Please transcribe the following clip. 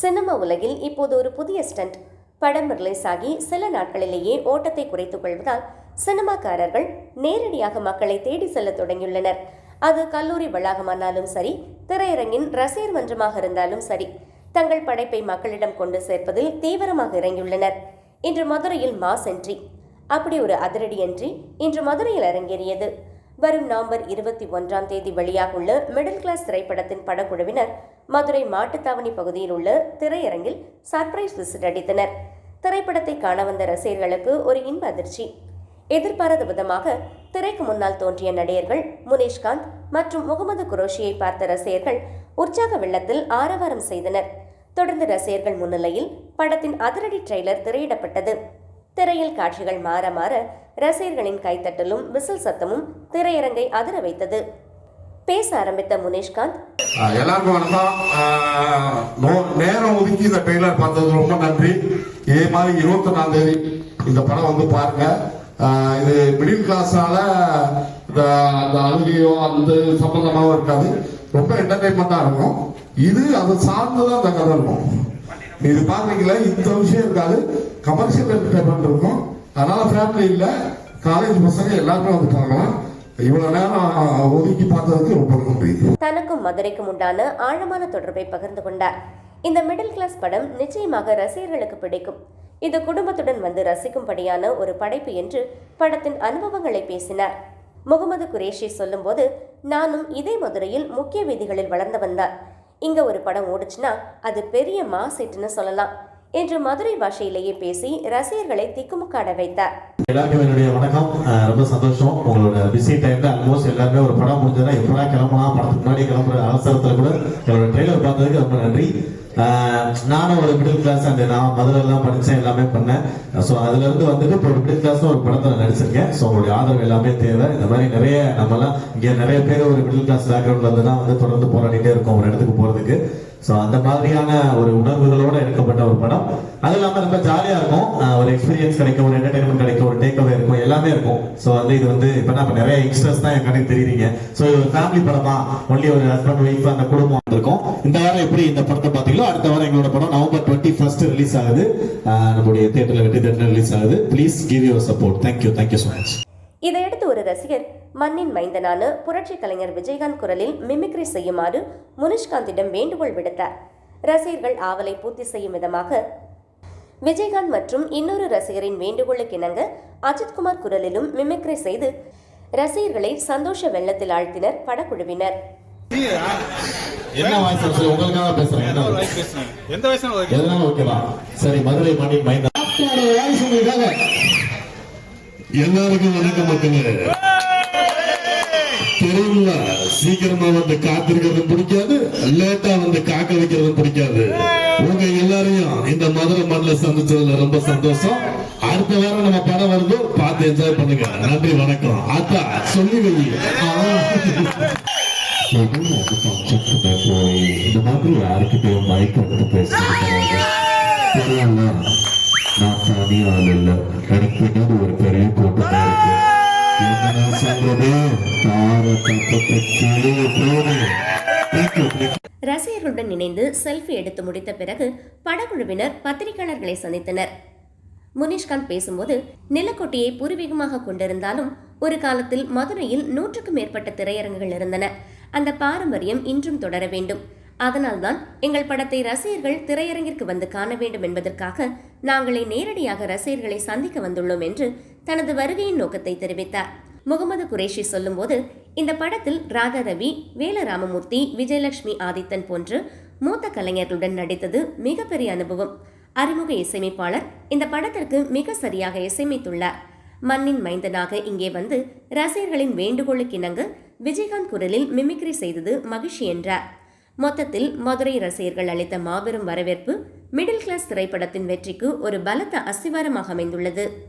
Cinema உலகில் இப்போது ஒரு புதிய ஸ்டண்ட். படம் ரிலீஸ் ஆகி சில நாட்களிலேயே ஓட்டத்தை குறைத்துக் கொள்வதால் சினிமாக்காரர்கள் நேரடியாக மக்களை தேடி செல்ல தொடங்கியுள்ளனர். அது கல்லூரி வளாகமானாலும் சரி திரையரங்கின் ரசிகர் மன்றமாக இருந்தாலும் சரி தங்கள் படைப்பை மக்களிடம் கொண்டு சேர்ப்பதில் தீவிரமாக இறங்கியுள்ளனர். இன்று மதுரையில் மாஸ் என்ட்ரி. அப்படி ஒரு அதிரடி என்ட்ரி இன்று மதுரையில் அரங்கேறியது. வரும் நவம்பர் இருபத்தி ஒன்றாம் தேதி வெளியாகுள்ள மிடில் கிளாஸ் திரைப்படத்தின் படக்குழுவினர் மதுரை மாட்டுத்தாவணி பகுதியில் உள்ள திரையரங்கில் சர்ப்ரைஸ் விசிட் அடித்தனர். திரைப்படத்தை காண வந்த ரசிகர்களுக்கு ஒரு இன்ப அதிர்ச்சி. எதிர்பாராத விதமாக திரைக்கு முன்னால் தோன்றிய நடிகர்கள் முனேஷ்காந்த் மற்றும் முகமது குரோஷியை பார்த்த ரசிகர்கள் உற்சாக வெள்ளத்தில் ஆரவாரம் செய்தனர். தொடர்ந்து ரசிகர்கள் முன்னிலையில் படத்தின் அதிரடி ட்ரெய்லர் திரையிடப்பட்டது. திரையில் காட்சிகள் மாற மாற ரசிகர்களின் கைத்தட்டலும் விசில் சத்தமும் திரையரங்கை அதிர வைத்தது. பேச ஆரம்பித்த முனேஷ்காந்த் எல்லாருக்கும் வணக்கம். ஆஹ் நேரம் ஒதுக்கி இந்த ட்ரெய்லர் பார்த்தது ரொம்ப நன்றி. இதே மாதிரி இருபத்தி ஒன்றாம் தேதி இந்த படம் வந்து பாருங்க. ஆஹ் இது மிடில் கிளாஸால இந்த அந்த அழுகையோ அந்த சம்பந்தமாவும் இருக்காது. ரொம்ப என்டர்டைன்மெண்ட்டாக இருக்கும். இது அது சார்ந்துதான் அந்த கதை இருக்கும். இது பாக்குறீங்களா இந்த விஷயம் இருக்காது. கமர்ஷியல் என்டர்டைன்மெண்ட் இருக்கும். அதனால ஃபேமிலி இல்லை. காலேஜ் பசங்க எல்லாருமே வந்து பார்க்கலாம் தனக்கும் மதுரைக்கும் உண்டான ஆழமான தொடர்பை பகிர்ந்து கொண்டார். இந்த மிடில் கிளாஸ் படம் நிச்சயமாக ரசிகர்களுக்கு பிடிக்கும். இது குடும்பத்துடன் வந்து ரசிக்கும்படியான ஒரு படைப்பு என்று படத்தின் அனுபவங்களை பேசினார். முகமது குரேஷி சொல்லும்போது நானும் இதே மதுரையில் முக்கிய வீதிகளில் வளர்ந்து வந்தார். இங்கே ஒரு படம் ஓடுச்சுன்னா அது பெரிய மாஸ் ஹிட்னு சொல்லலாம். என்று மதுரை பாஷையிலேயே பேசி ரசிகர்களை திக்குமுக்காட வைத்தார். எல்லாருக்கும் என்னுடைய வணக்கம். ரொம்ப சந்தோஷம். உங்களோட பிஸி டைம்ல ஆல்மோஸ்ட் எல்லாருமே ஒரு படம் முடிஞ்சதுன்னா எப்படா கிளம்பலாம் படத்துக்கு முன்னாடி கிளம்புற அவசரத்துல கூட என்னோட ட்ரெய்லர் பார்த்ததுக்கு ரொம்ப நன்றி. நானும் ஒரு மிடில் கிளாஸ் அந்த நான் மதுரை எல்லாம் படிச்சேன் எல்லாமே பண்ணேன். ஸோ அதுல இருந்து வந்துட்டு இப்போ ஒரு மிடில் கிளாஸ் ஒரு படத்தில் நடிச்சிருக்கேன். ஸோ உங்களுடைய ஆதரவு எல்லாமே தேவை. இந்த மாதிரி நிறைய நம்மலாம் இங்கே நிறைய பேர் ஒரு மிடில் கிளாஸ் பேக்ரவுண்ட்ல இருந்து தான் வந்து தொடர்ந்து போராடிட்டே இருக்கோம் ஒரு இடத்துக்கு போறதுக்கு. ஸோ அந்த மாதிரியான ஒரு உணர்வுகளோட எடுக்கப்பட்ட ஒரு படம். அது இல்லாமல் ரொம்ப ஜாலியாக இருக்கும். ஒரு எக்ஸ்பீரியன்ஸ் கிடைக்கும் ஒரு என்டர்டைன்மெண்ட் கிடைக்கும் ஒரு டேக் அவே இருக்கும் எல்லாமே இருக்கும். ஸோ வந்து இது வந்து இப்போ நம்ம நிறைய யங்ஸ்டர்ஸ் தான் என் கணக்கு தெரியுறீங்க. ஸோ இது ஒரு ஃபேமிலி படமா? ஒன்லி ஒரு ஹஸ்பண்ட் ஒய்ஃப் அந்த குடும்பம் இருக்கும் இந்த வாரம் எப்படி இந்த படத்தை பார்த்தீங்களோ அடுத்த வாரம் எங்களோட படம் நவம்பர் டுவெண்ட்டி ஃபர்ஸ்ட் ரிலீஸ் ஆகுது நம்முடைய தேட்டரில் வெற்றி தேட்டரில் ரிலீஸ் ஆகுது. Please give your support thank you thank you so much இதையடுத்து ஒரு ரசிகர் மண்ணின் மைந்தனான புரட்சி கலைஞர் விஜயகாந்த் குரலில் மிமிக்ரி செய்யுமாறு முனிஷ்காந்திடம் வேண்டுகோள் விடுத்தார். ரசிகர்கள் ஆவலை பூர்த்தி செய்யும் விதமாக விஜயகாந்த் மற்றும் இன்னொரு ரசிகரின் வேண்டுகோளுக்கு இணங்க அஜித்குமார் குரலிலும் மிமிக்ரி செய்து ரசிகர்களை சந்தோஷ வெள்ளத்தில் ஆழ்த்தினர் படக்குழுவினர். என்ன வாய்ஸ் உங்களுக்காக பேசுறேன். என்ன ஒரு வயசு பேசுறேன் எந்த வயசுல ஓகேவா? சரி மதுரை மண்ணின் மைந்தா வாய்ஸ் உங்களுக்காக எல்லாருக்கும் வணக்கம் மக்களே. தெரியுங்களா சீக்கிரமா வந்து காத்திருக்கிறது பிடிக்காது லேட்டா வந்து காக்க வைக்கிறது பிடிக்காது. உங்க எல்லாரையும் இந்த மதுரை மண்ணில சந்திச்சதுல ரொம்ப சந்தோஷம். அடுத்த வாரம் நம்ம படம் வருது பார்த்து என்ஜாய் பண்ணுங்க. நன்றி வணக்கம். அத்தா சொல்லி வை. இந்த மாதிரி யாருக்கிட்டையும் மைக் எடுத்து பேசுறது நான் தனி ஆள் ஒரு பெரிய இருக்கு என்ன சொல்றது? தார தப்பத்தை கீழே ரசிகர்களுடன் இணைந்து செல்ஃபி எடுத்து முடித்த பிறகு படக்குழுவினர் பத்திரிகையாளர்களை சந்தித்தனர். முனிஷ்காந்த் பேசும்போது நிலக்கொட்டியை பூர்வீகமாக கொண்டிருந்தாலும் ஒரு காலத்தில் மதுரையில் நூற்றுக்கும் மேற்பட்ட திரையரங்குகள் இருந்தன. அந்த பாரம்பரியம் இன்றும் தொடர வேண்டும். அதனால்தான் எங்கள் படத்தை ரசிகர்கள் திரையரங்கிற்கு வந்து காண வேண்டும் என்பதற்காக நாங்களே நேரடியாக ரசிகர்களை சந்திக்க வந்துள்ளோம் என்று தனது வருகையின் நோக்கத்தை தெரிவித்தார். முகமது குரேஷி சொல்லும்போது இந்த படத்தில் ராதா ரவி வேல ராமமூர்த்தி விஜயலட்சுமி ஆதித்தன் போன்று மூத்த கலைஞர்களுடன் நடித்தது மிகப்பெரிய அனுபவம். அறிமுக இசையமைப்பாளர் இந்த படத்திற்கு மிக சரியாக இசையமைத்துள்ளார். மண்ணின் மைந்தனாக இங்கே வந்து ரசிகர்களின் வேண்டுகோளுக்கிணங்க விஜயகாந்த் குரலில் மிமிக்ரி செய்தது மகிழ்ச்சி என்றார். மொத்தத்தில் மதுரை ரசிகர்கள் அளித்த மாபெரும் வரவேற்பு மிடில் கிளாஸ் திரைப்படத்தின் வெற்றிக்கு ஒரு பலத்த அஸ்திவாரமாக அமைந்துள்ளது.